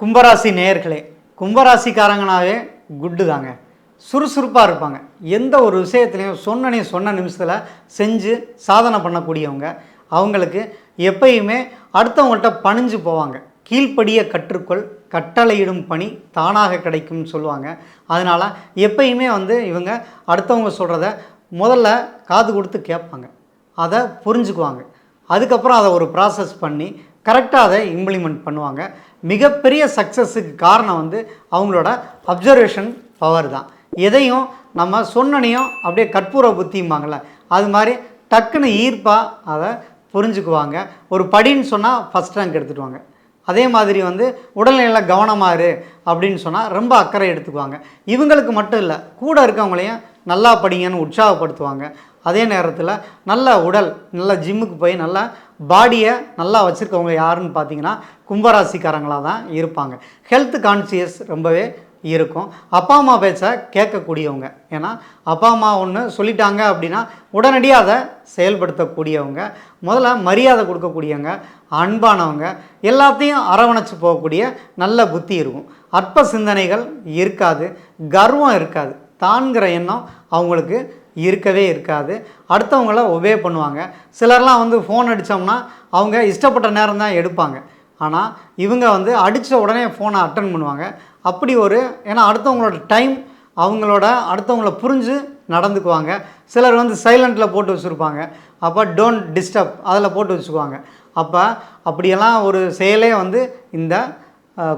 கும்பராசி நேயர்களே கும்பராசிக்காரங்கனாவே குட்டு தாங்க. சுறுசுறுப்பாக இருப்பாங்க. எந்த ஒரு விஷயத்துலையும் சொன்னனே சொன்ன நிமிஷத்தில் செஞ்சு சாதனை பண்ணக்கூடியவங்க. அவங்களுக்கு எப்பயுமே அடுத்தவங்கள்ட்ட பணிஞ்சு போவாங்க. கீழ்ப்படிய கற்றுக்கொள் கட்டளையிடும் பணி தானாக கிடைக்கும்னு சொல்லுவாங்க. அதனால் எப்பயுமே வந்து இவங்க அடுத்தவங்க சொல்கிறத முதல்ல காது கொடுத்து கேட்பாங்க. அதை புரிஞ்சுக்குவாங்க. அதுக்கப்புறம் அதை ஒரு ப்ராசஸ் பண்ணி கரெக்டாக அதை இம்ப்ளிமெண்ட் பண்ணுவாங்க. மிகப்பெரிய சக்ஸஸுக்கு காரணம் வந்து அவங்களோட அப்சர்வேஷன் பவர் தான். எதையும் நம்ம சொன்னனையும் அப்படியே கற்பூர புத்திம்பாங்கள்ல அது மாதிரி டக்குன்னு ஈர்ப்பாக அதை புரிஞ்சுக்குவாங்க. ஒரு படின்னு சொன்னால் ஃபஸ்ட் ரேங்க் எடுத்துடுவாங்க. அதே மாதிரி வந்து உடல்நிலையில் கவனமாக இரு அப்படின்னு சொன்னால் ரொம்ப அக்கறை எடுத்துக்குவாங்க. இவங்களுக்கு மட்டும் இல்லை கூட இருக்கவங்களையும் நல்லா படிங்கன்னு உற்சாகப்படுத்துவாங்க. அதே நேரத்தில் நல்ல உடல் நல்ல ஜிம்முக்கு போய் நல்லா பாடியை நல்லா வச்சுருக்கவங்க யாருன்னு பார்த்தீங்கன்னா கும்பராசிக்காரங்களாக தான் இருப்பாங்க. ஹெல்த் கான்சியஸ் ரொம்பவே இருக்கும். அப்பா அம்மா பேச்சை கேட்கக்கூடியவங்க. ஏன்னா அப்பா அம்மா ஒன்று சொல்லிட்டாங்க அப்படின்னா உடனடியாக அதை செயல்படுத்தக்கூடியவங்க. முதல்ல மரியாதை கொடுக்கக்கூடியவங்க அன்பானவங்க எல்லாத்தையும் அரவணைச்சு போகக்கூடிய நல்ல புத்தி இருக்கும். அற்ப சிந்தனைகள் இருக்காது. கர்வம் இருக்காது. தான்கிற எண்ணம் அவங்களுக்கு இருக்கவே இருக்காது. அடுத்தவங்கள ஒபே பண்ணுவாங்க. சிலர்லாம் வந்து ஃபோன் அடித்தோம்னா அவங்க இஷ்டப்பட்ட நேரம் தான் எடுப்பாங்க. ஆனால் இவங்க வந்து அடித்த உடனே ஃபோனை அட்டன் பண்ணுவாங்க. அப்படி ஒரு ஏன்னா அடுத்தவங்களோட டைம் அவங்களோட அடுத்தவங்கள புரிஞ்சு நடந்துக்குவாங்க. சிலர் வந்து சைலண்ட்டில் போட்டு வச்சுருப்பாங்க. அப்போ டோன்ட் டிஸ்டர்ப் அதில் போட்டு வச்சுக்குவாங்க. அப்போ அப்படியெல்லாம் ஒரு செயலே வந்து இந்த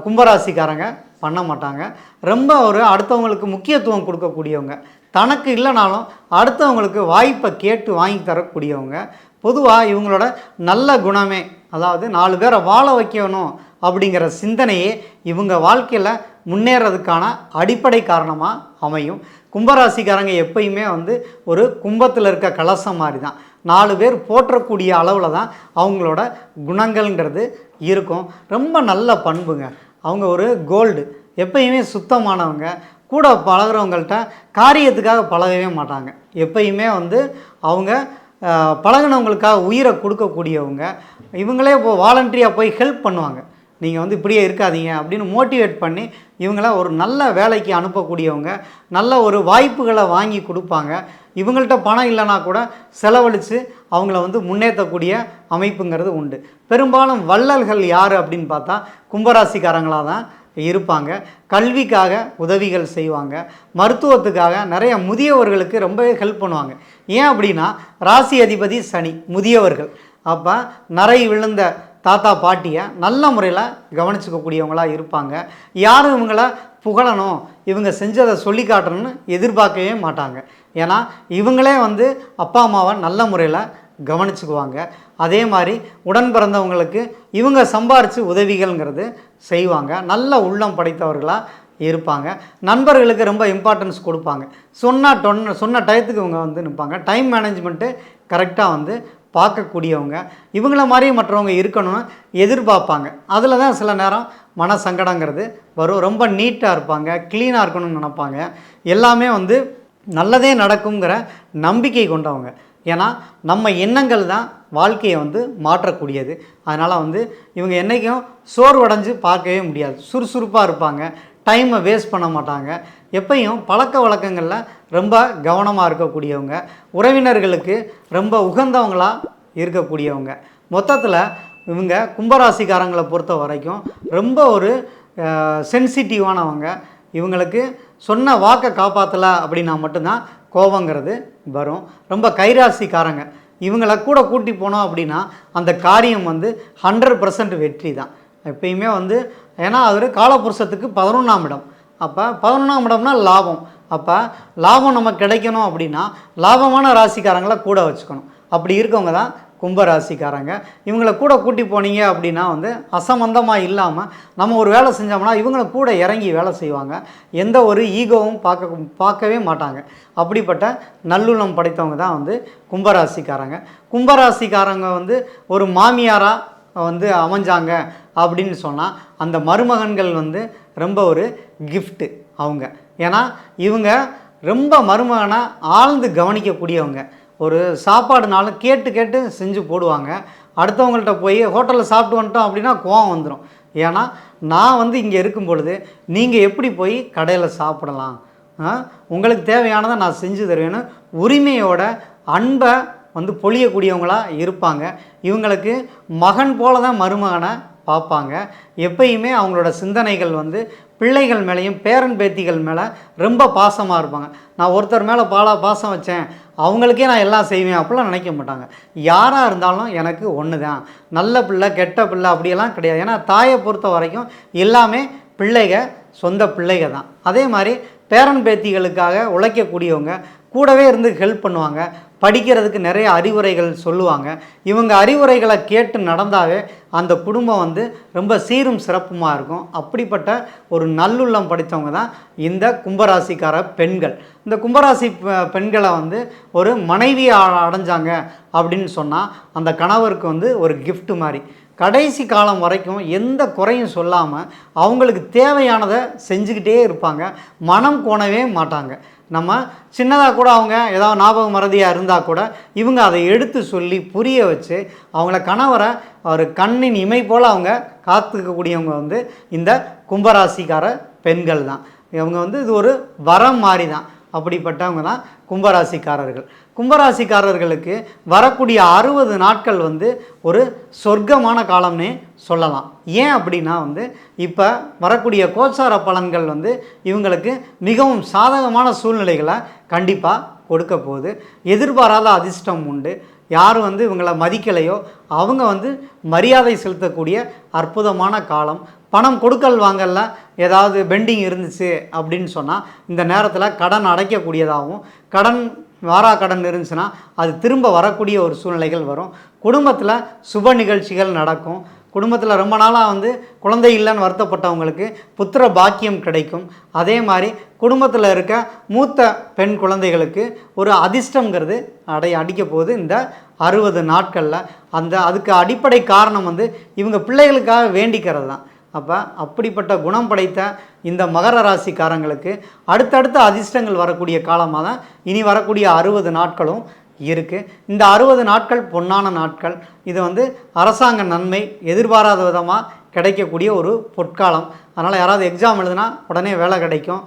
கும்பராசிக்காரங்க பண்ண மாட்டாங்க. ரொம்ப ஒரு அடுத்தவங்களுக்கு முக்கியத்துவம் கொடுக்கக்கூடியவங்க. தனக்கு இல்லைனாலும் அடுத்தவங்களுக்கு வாய்ப்பை கேட்டு வாங்கி தரக்கூடியவங்க பொதுவாக இவங்களோட நல்ல குணமே அதாவது நாலு பேரை வாழ வைக்கணும் அப்படிங்கிற சிந்தனையே இவங்க வாழ்க்கையில் முன்னேறதுக்கான அடிப்படை காரணமாக அமையும். கும்பராசிக்காரங்க எப்பயுமே வந்து ஒரு கும்பத்தில் இருக்க கலசம் மாதிரி தான் நாலு பேர் போற்றக்கூடிய அளவில் தான் அவங்களோட குணங்கள்ங்கிறது இருக்கும். ரொம்ப நல்ல பண்புங்க. அவங்க ஒரு கோல்டு எப்பயுமே சுத்தமானவங்க. கூட பழகிறவங்கள்ட்ட காரியத்துக்காக பழகவே மாட்டாங்க. எப்பயுமே வந்து அவங்க பழகினவங்களுக்காக பழகுனவங்களுக்காக உயிரை கொடுக்கக்கூடியவங்க. இவங்களே இப்போ வாலண்டரியாக போய் ஹெல்ப் பண்ணுவாங்க. நீங்கள் வந்து இப்படியே இருக்காதீங்க அப்படின்னு மோட்டிவேட் பண்ணி இவங்கள ஒரு நல்ல வேலைக்கு அனுப்பக்கூடியவங்க நல்ல ஒரு வாய்ப்புகளை வாங்கி கொடுப்பாங்க. இவங்கள்ட்ட பணம் இல்லைனா கூட செலவழித்து அவங்கள வந்து முன்னேற்றக்கூடிய அமைப்புங்கிறது உண்டு. பெரும்பாலும் வள்ளல்கள் யார் அப்படின்னு பார்த்தா கும்பராசிக்காரங்களாக தான் இருப்பாங்க. கல்விக்காக உதவிகள் செய்வாங்க. மருத்துவத்துக்காக நிறைய முதியவர்களுக்கு ரொம்பவே ஹெல்ப் பண்ணுவாங்க. ஏன் அப்படின்னா ராசி அதிபதி சனி முதியவர்கள். அப்போ நிறை விழுந்த தாத்தா பாட்டியை நல்ல முறையில் கவனிச்சுக்கக்கூடியவங்களாக இருப்பாங்க. யாரும் இவங்கள புகழணும். இவங்க செஞ்சதை சொல்லி காட்டணும்னு எதிர்பார்க்கவே மாட்டாங்க. ஏன்னா இவங்களே வந்து அப்பா அம்மாவை நல்ல முறையில் கவனிச்சுக்குவாங்க. அதே மாதிரி உடன் பிறந்தவங்களுக்கு இவங்க சம்பாரித்து உதவிகள்ங்கிறது செய்வாங்க. நல்ல உள்ளம் படைத்தவர்களாக இருப்பாங்க. நண்பர்களுக்கு ரொம்ப இம்பார்ட்டன்ஸ் கொடுப்பாங்க. சொன்ன டொன்ன சொன்ன டயத்துக்கு இவங்க வந்து நிற்பாங்க டைம் மேனேஜ்மெண்ட்டு கரெக்டாக வந்து பார்க்கக்கூடியவங்க. இவங்கள மாதிரி மற்றவங்க இருக்கணும்னு எதிர்பார்ப்பாங்க. அதில் தான் சில நேரம் மன சங்கடங்கிறது வரும். ரொம்ப நீட்டாக இருப்பாங்க. க்ளீனாக இருக்கணும்னு நினைப்பாங்க. எல்லாமே வந்து நல்லதே நடக்குங்கிற நம்பிக்கை கொண்டவங்க. ஏன்னா நம்ம எண்ணங்கள் தான் வாழ்க்கையை வந்து மாற்றக்கூடியது. அதனால் வந்து இவங்க என்றைக்கும் சோர்வடைஞ்சு பார்க்கவே முடியாது. சுறுசுறுப்பாக இருப்பாங்க. டைமை வேஸ்ட் பண்ண மாட்டாங்க. எப்பையும் பழக்க வழக்கங்களில் ரொம்ப கவனமாக இருக்கக்கூடியவங்க. உறவினர்களுக்கு ரொம்ப உகந்தவங்களாக இருக்கக்கூடியவங்க. மொத்தத்தில் இவங்க கும்பராசிக்காரங்களை பொறுத்த வரைக்கும் ரொம்ப ஒரு சென்சிட்டிவானவங்க இவங்களுக்கு சொன்ன வாக்கை காப்பாற்றலை அப்படின்னா மட்டும்தான் கோபங்கிறது வரும். ரொம்ப கைராசிக்காரங்க. இவங்களை கூட கூட்டி போனோம் அப்படின்னா அந்த காரியம் வந்து ஹண்ட்ரட் பர்சன்ட் வெற்றி தான். எப்பயுமே வந்து ஏன்னா அவர் காலபுருஷத்துக்கு பதினொன்றாம் இடம். அப்போ பதினொன்றாம் இடம்னா லாபம். அப்போ லாபம் நமக்கு கிடைக்கணும் அப்படின்னா லாபமான ராசிக்காரங்களை கூட வச்சுக்கணும். அப்படி இருக்கவங்க தான் கும்பராசிக்காரங்க. இவங்களை கூட கூட்டி போனீங்க அப்படின்னா வந்து அசம்பந்தமாக இல்லாமல் நம்ம ஒரு வேலை செஞ்சோம்னா இவங்களை கூட இறங்கி வேலை செய்வாங்க. எந்த ஒரு ஈகோவும் பார்க்க பார்க்கவே மாட்டாங்க. அப்படிப்பட்ட நல்லுள்ளம் படைத்தவங்க தான் வந்து கும்பராசிக்காரங்க. கும்பராசிக்காரங்க வந்து ஒரு மாமியாராக வந்து அமைஞ்சாங்க அப்படின்னு சொன்னால் அந்த மருமகன்கள் வந்து ரொம்ப ஒரு கிஃப்ட்டு அவங்க. ஏன்னா இவங்க ரொம்ப மருமகனை ஆழ்ந்து கவனிக்கக்கூடியவங்க. ஒரு சாப்பாடுனாலும் கேட்டு கேட்டு செஞ்சு போடுவாங்க. அடுத்தவங்கள்ட்ட போய் ஹோட்டலில் சாப்பிட்டு வந்துட்டோம் அப்படின்னா கோவம் வந்துடும் ஏன்னா நான் வந்து இங்கே இருக்கும் பொழுது நீங்கள் எப்படி போய் கடையில் சாப்பிடலாம்? உங்களுக்கு தேவையானதை நான் செஞ்சு தருவேன்னு உரிமையோட அன்பை வந்து பொழியக்கூடியவங்களாக இருப்பாங்க. இவங்களுக்கு மகன் போல தான் மருமகனை பார்ப்பாங்க. எப்பயுமே அவங்களோட சிந்தனைகள் வந்து பிள்ளைகள் மேலேயும் பேரன் பேத்திகள் மேலே ரொம்ப பாசமாக இருப்பாங்க. நான் ஒருத்தர் மேலே பாலா பாசம் வச்சேன் அவங்களுக்கே நான் எல்லாம் செய்வேன் அப்படிலாம் நினைக்க மாட்டாங்க. யாராக இருந்தாலும் எனக்கு ஒன்று தான் நல்ல பிள்ளை கெட்ட பிள்ளை அப்படியெல்லாம் கிடையாது. ஏன்னா தாயை பொறுத்த வரைக்கும் எல்லாமே பிள்ளைக சொந்த பிள்ளைக தான் அதே மாதிரி பேரன் பேத்திகளுக்காக உழைக்கக்கூடியவங்க கூடவே இருந்து ஹெல்ப் பண்ணுவாங்க. படிக்கிறதுக்கு நிறைய அறிவுரைகள் சொல்லுவாங்க. இவங்க அறிவுரைகளை கேட்டு நடந்தாவே அந்த குடும்பம் வந்து ரொம்ப சீரும் சிறப்புமாக இருக்கும். அப்படிப்பட்ட ஒரு நல்லுள்ளம் படித்தவங்க தான் இந்த கும்பராசிக்கார பெண்கள். இந்த கும்பராசி பெண்களை வந்து ஒரு மனைவி அடைஞ்சாங்க அப்படின்னு சொன்னால் அந்த கணவருக்கு வந்து ஒரு கிஃப்ட் மாதிரி. கடைசி காலம் வரைக்கும் எந்த குறையும் சொல்லாமல் அவங்களுக்கு தேவையானதை செஞ்சுக்கிட்டே இருப்பாங்க. மனம் கோணவே மாட்டாங்க. நம்ம சின்னதாக கூட அவங்க ஏதாவது ஞாபக மறதியாக இருந்தால் கூட இவங்க அதை எடுத்து சொல்லி புரிய வச்சு அவங்கள கணவரை ஒரு கண்ணின் இமை போல் அவங்க காத்துக்கக்கூடியவங்க வந்து இந்த கும்பராசிக்கார பெண்கள் தான். இவங்க வந்து இது ஒரு வரம் மாதிரி தான் அப்படிப்பட்டவங்க தான் கும்பராசிக்காரர்கள். கும்பராசிக்காரர்களுக்கு வரக்கூடிய அறுபது நாட்கள் வந்து ஒரு சொர்க்கமான காலம்னே சொல்லலாம். ஏன் அப்படின்னா வந்து இப்போ வரக்கூடிய கோச்சார பலன்கள் வந்து இவங்களுக்கு மிகவும் சாதகமான சூழ்நிலைகளை கண்டிப்பாக கொடுக்க போகுது. எதிர்பாராத அதிர்ஷ்டம் உண்டு. யார் வந்து இவங்களை மதிக்கலையோ அவங்க வந்து மரியாதை செலுத்தக்கூடிய அற்புதமான காலம். பணம் கொடுக்கல் வாங்கல ஏதாவது பெண்டிங் இருந்துச்சு அப்படின்னு சொன்னால் இந்த நேரத்தில் கடன் அடைக்கக்கூடியதாகவும் கடன் வாரா கடன் இருந்துச்சுன்னா அது திரும்ப வரக்கூடிய ஒரு சூழ்நிலைகள் வரும். குடும்பத்தில் சுப நிகழ்ச்சிகள் நடக்கும். குடும்பத்தில் ரொம்ப நாளாக வந்து குழந்தை இல்லைன்னு வருத்தப்பட்டவங்களுக்கு புத்திர பாக்கியம் கிடைக்கும். அதே மாதிரி குடும்பத்தில் இருக்க மூத்த பெண் குழந்தைகளுக்கு ஒரு அதிர்ஷ்டங்கிறது அடை அடிக்க போகுது இந்த அறுபது நாட்களில். அந்த அதுக்கு அடிப்படை காரணம் வந்து இவங்க பிள்ளைகளுக்காக வேண்டிக்கிறது தான் அப்போ அப்படிப்பட்ட குணம் படைத்த இந்த மகர ராசிக்காரங்களுக்கு அடுத்தடுத்த அதிர்ஷ்டங்கள் வரக்கூடிய காலமாக தான் இனி வரக்கூடிய அறுபது நாட்களும் இருக்குது இந்த அறுபது நாட்கள் பொன்னான நாட்கள். இது வந்து அரசாங்க நன்மை எதிர்பாராத விதமாக கிடைக்கக்கூடிய ஒரு பொற்காலம். அதனால் யாராவது எக்ஸாம் எழுதுனா உடனே வேலை கிடைக்கும்.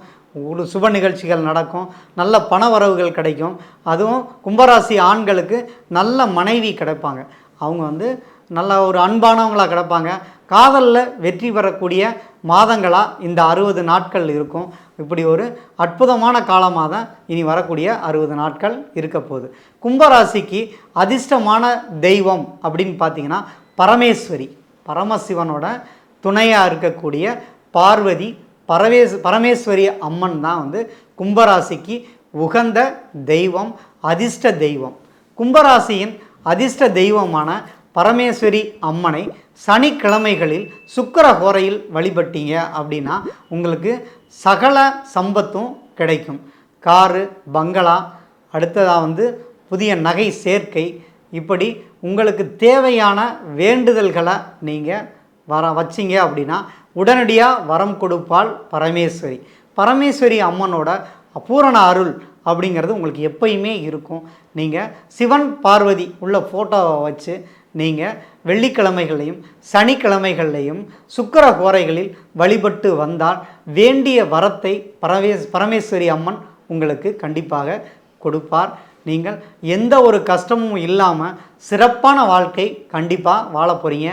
ஒரு சுப நிகழ்ச்சிகள் நடக்கும். நல்ல பண வரவுகள் கிடைக்கும். அதுவும் கும்பராசி ஆண்களுக்கு நல்ல மனைவி கிடைப்பாங்க. அவங்க வந்து நல்ல ஒரு அன்பானவங்களாக கிடப்பாங்க. காதலில் வெற்றி பெறக்கூடிய மாதங்களாக இந்த அறுபது நாட்கள் இருக்கும். இப்படி ஒரு அற்புதமான காலமாக தான் இனி வரக்கூடிய அறுபது நாட்கள் இருக்க போகுது. கும்பராசிக்கு அதிர்ஷ்டமான தெய்வம் அப்படின்னு பார்த்தீங்கன்னா பரமேஸ்வரி பரமசிவனோட துணையாக இருக்கக்கூடிய பார்வதி பரவேஸ் பரமேஸ்வரி அம்மன் தான் வந்து கும்பராசிக்கு உகந்த தெய்வம் அதிர்ஷ்ட தெய்வம். கும்பராசியின் அதிர்ஷ்ட தெய்வமான பரமேஸ்வரி அம்மனை சனிக்கிழமைகளில் சுக்கிர ஹோரையில் வழிபட்டீங்க அப்படின்னா உங்களுக்கு சகல சம்பத்தும் கிடைக்கும். காரு பங்களா அடுத்ததாக வந்து புதிய நகை சேர்க்கை இப்படி உங்களுக்கு தேவையான வேண்டுதல்களை நீங்கள் வர வச்சிங்க அப்படின்னா உடனடியாக வரம் கொடுப்பாள் பரமேஸ்வரி. பரமேஸ்வரி அம்மனோட அபூரண அருள் அப்படிங்கிறது உங்களுக்கு எப்பயுமே இருக்கும். நீங்கள் சிவன் பார்வதி உள்ள ஃபோட்டோவை வச்சு நீங்கள் வெள்ளிக்கிழமைகளையும் சனிக்கிழமைகள்லையும் சுக்கிர கோரைகளில் வழிபட்டு வந்தால் வேண்டிய வரத்தை பரமேஸ் பரமேஸ்வரி அம்மன் உங்களுக்கு கண்டிப்பாக கொடுப்பார். நீங்கள் எந்த ஒரு கஷ்டமும் இல்லாமல் சிறப்பான வாழ்க்கை கண்டிப்பாக வாழ போகிறீங்க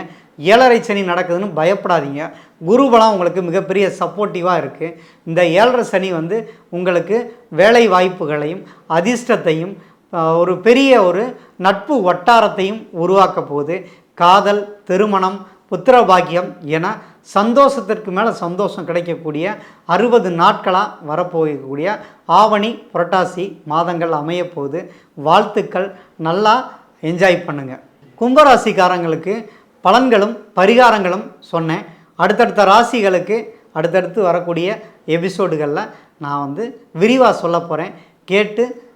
ஏழரை சனி நடக்குதுன்னு பயப்படாதீங்க. குருபலம் உங்களுக்கு மிகப்பெரிய சப்போர்ட்டிவாக இருக்குது இந்த ஏழரை சனி வந்து உங்களுக்கு வேலை வாய்ப்புகளையும் அதிர்ஷ்டத்தையும் ஒரு பெரிய ஒரு நட்பு வட்டாரத்தையும் உருவாக்க போகுது. காதல் திருமணம் புத்திர பாக்கியம் என சந்தோஷத்திற்கு மேலே சந்தோஷம் கிடைக்கக்கூடிய அறுபது நாட்களாக வரப்போகக்கூடிய ஆவணி புரட்டாசி மாதங்கள் அமையப்போகுது வாழ்த்துக்கள். நல்லா என்ஜாய் பண்ணுங்கள் கும்பராசிக்காரங்களுக்கு பலன்களும் பரிகாரங்களும் சொன்னேன். அடுத்தடுத்த ராசிகளுக்கு அடுத்தடுத்து வரக்கூடிய எபிசோடுகளில் நான் வந்து விரிவாக சொல்ல போகிறேன் கேட்டு